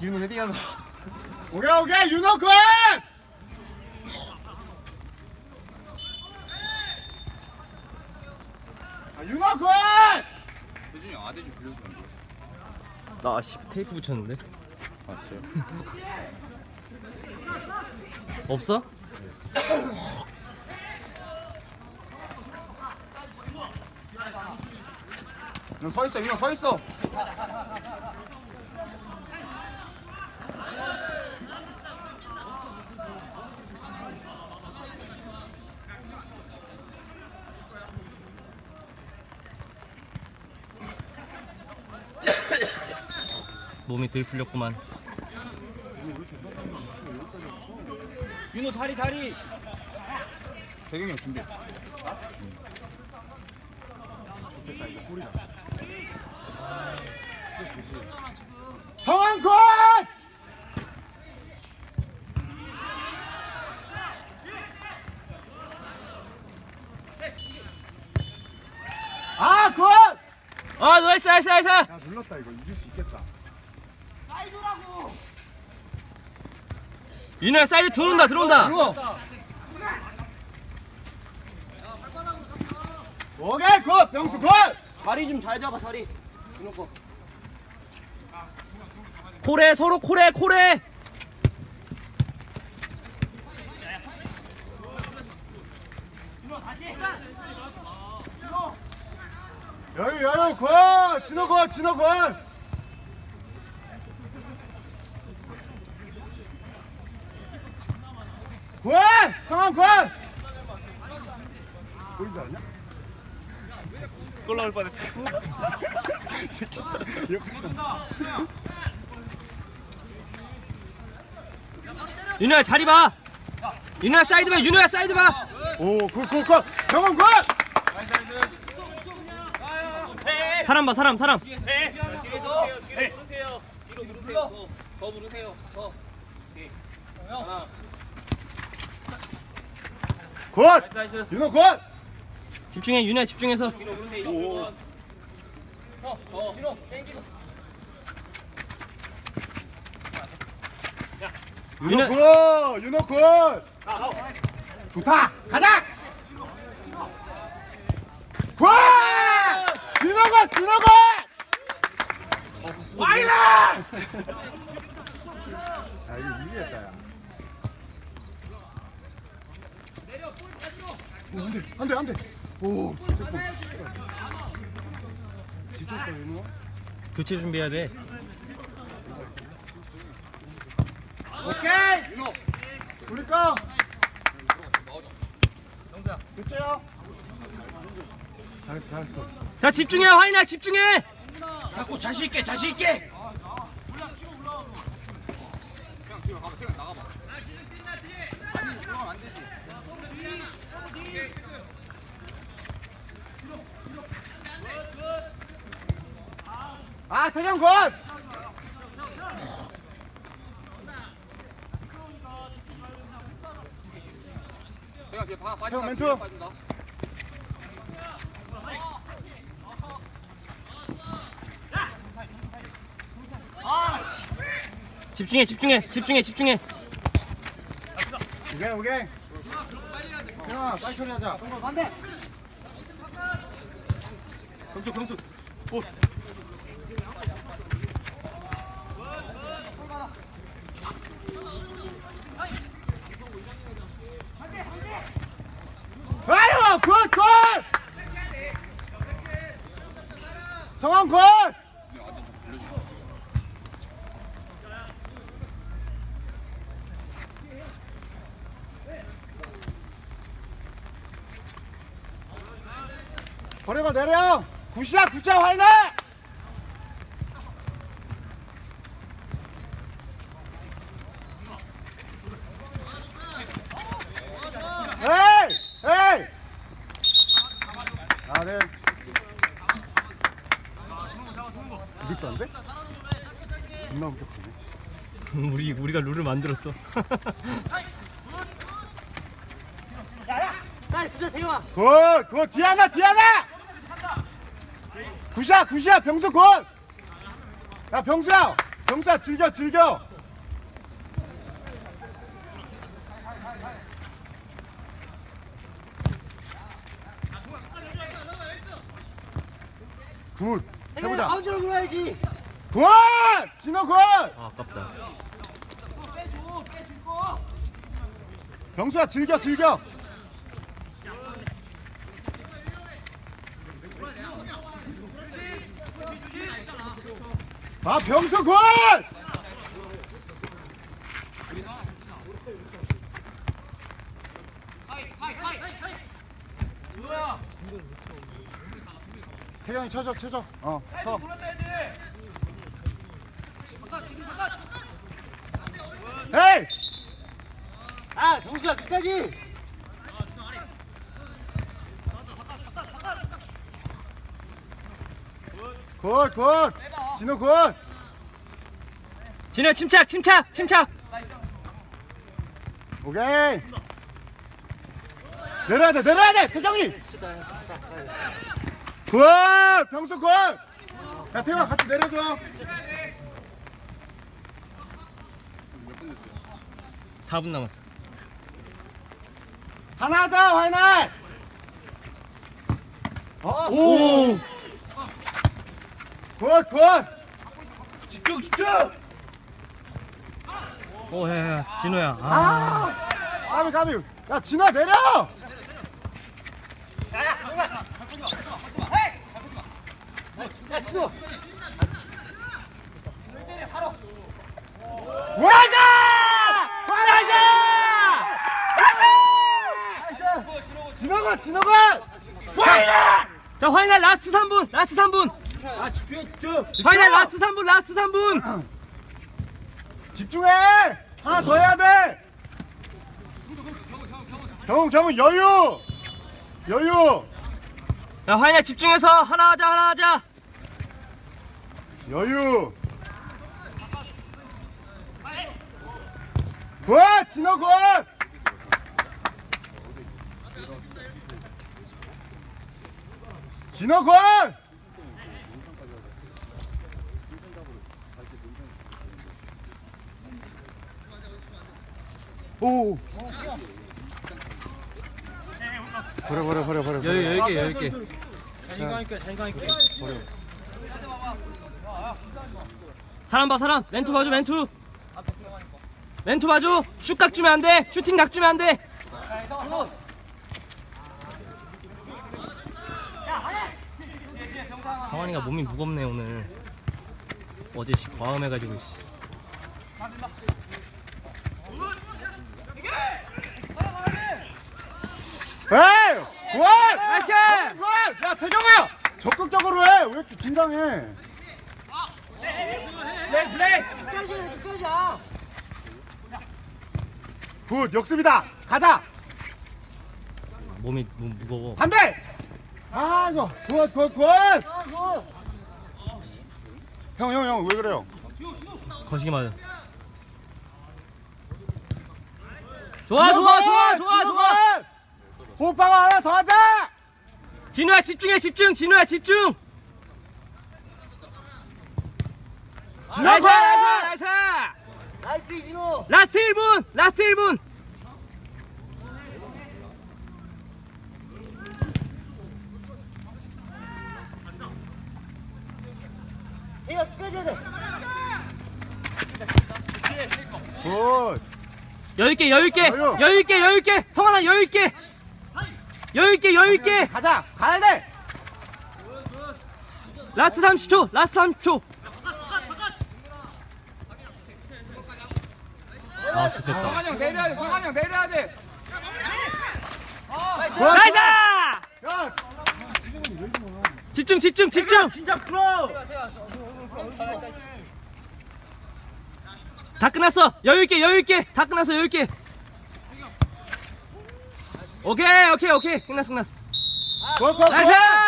윤우 헤딩하는 거. 오케이 오케이 윤호 굿! 아, 윤호 굿! 혜준이 아대 좀 빌려주면 안 돼? 나 씨, 테이프 붙였는데. 아 진짜? 없어? 윤호 서 있어 윤호 서 있어 몸이 덜 풀렸구만. 윤호 자리 자리. 대경이 형 준비 성환 굿! 아 굿! 아 나이스 나이스 나이스. 야 눌렀다 이거 이길 윤호야 사이드 들어온다 들어온다. 윤호 오케이 굿! 병수 굿! 자리 좀 잘 잡아 자리 코레 서로 코레 코레. 여유 여유 굿! 진호 굿! 진호 굿! 굿! 굿! 보이지 않냐? 골 나올 뻔했어. 이 새끼 옆에서 윤호야 자리 봐. 윤호야 사이드 봐. 윤호야 사이드 봐. 오굿굿굿 굿! 사람 봐 사람 사람. 뒤로 누르세요 뒤로 누르세요 더, 더 누르세요 더 하나 굿! 나이스 윤호 굿! 집중해 윤호야 집중해서. 이쪽으로 더더 뒤로 땡기고 윤호 윤호- 굿! 윤호 굿! 좋다! 가자! 굿! 진호 굿! 진호 굿! 와이너스! 야 이거 이기겠다 야 오, 안 돼, 안 돼, 안 돼. 오, 진짜 꼭. 지쳤어, 윤호. 교체 준비해야 돼. 오케이! 윤호. 우리 거. 교체요. 잘했어, 잘했어. 자 집중해 화인아 집중해. 자꾸 자신 있게 자신 있게 그냥 뒤로 가봐 그냥 나가봐 아니 들어가면 안 되지 아, 태경 굿! 그냥 뒤에 봐 빠진다 형, 멘트. 뒤에 빠진다 집중해 집중해 집중해 집중해. 오케이, 오케이. 태경아, 빨리 처리하자. 경수 경수 아유, 굿, 굿! 성환 굿! 버려가 내려! 굿이야, 굿이야, 화이나! 에이! 에이! 아, 네. 이겼다는데? 존나 웃겼네. 우리 우리가 룰을 만들었어. 나 진짜 대화 굿! 굿! 디아나! 디아나! 굿이야 굿이야 병수 굿 야 병수야 병수야 즐겨 즐겨. 굿 해보자. 가운데로 들어야지. 굿! 진호 굿! 아 아깝다. 빼줘, 빼줄 거. 병수야 즐겨 즐겨 아굿 태경이 쳐줘 쳐줘. 어 서. 에이! 아, 병수야 끝까지. 굿굿 진호 굿 진우야 침착 침착 침착! 오케이. 내려야 돼 내려야 돼! 태경이! 굿! 병수 굿 야 태경아 같이 내려줘. 4분 남았어. 하나 하자 화이날 오 굿 굿 집중 집중! 오 야야 진우야. 아. 아 까비 까비. 야 진아 내려! 야, 진호. 나이스 나이스. 진호가 진호가 화이날 자 화이날 라스트 3분 라스트 3분 아, 집중해, 집중. 화이날 라스트 3분 라스트 3분. 집중해! 하나 더 해야 돼! 경훈 경훈 여유! 여유! 야 화이날 집중해서 하나 하자 하나 하자. 여유! 굿! 진호 굿! 진호 굿 오. 버려 버려 버려 버려. 여유 여유 있게 여유 있게. 사람 봐 사람. 멘투 봐줘 멘투. 멘투 봐줘. 슛각 주면 안 돼. 슈팅 각 주면 안 돼. 상환이가 몸이 무겁네 오늘. 어제 씨 과음해가지고 씨. 에이! 굿! 나이스 킥! 굿! 야 태경아! 적극적으로 해! 왜 이렇게 긴장해? 플레이 플레이 끝까지. 아. 굿! 역습이다! 가자! 몸이 무, 무거워 반대! 아 이거 굿! 굿! 굿! 형 형 형 왜 그래요? 거시기 맞아 좋아 좋아 좋아 좋아 좋아 호흡방어 하나 더 하자! 진우야 집중해 집중 진우야 집중 나이스 나이스 나이스 나이스, 이진호. 라스트 1분 라스트 1분 이거 끝까지 해야 돼. 굿! 여유있게 여유있게 여유. 여유있게 여유있게 성환아 여유있게 여유있게 여유있게 가자! 가야 돼! 라스트 30초 라스트 30초 아 좋겠다 성환이 형 내려야 돼 성환이 형 내려야 돼 굿! 나이스 야! 집중 집중 집중 긴장 풀어. 다 끝났어 여유있게 여유있게 다 끝났어 여유있게 오케이 오케이 오케이. 끝났어 끝났어! 나이스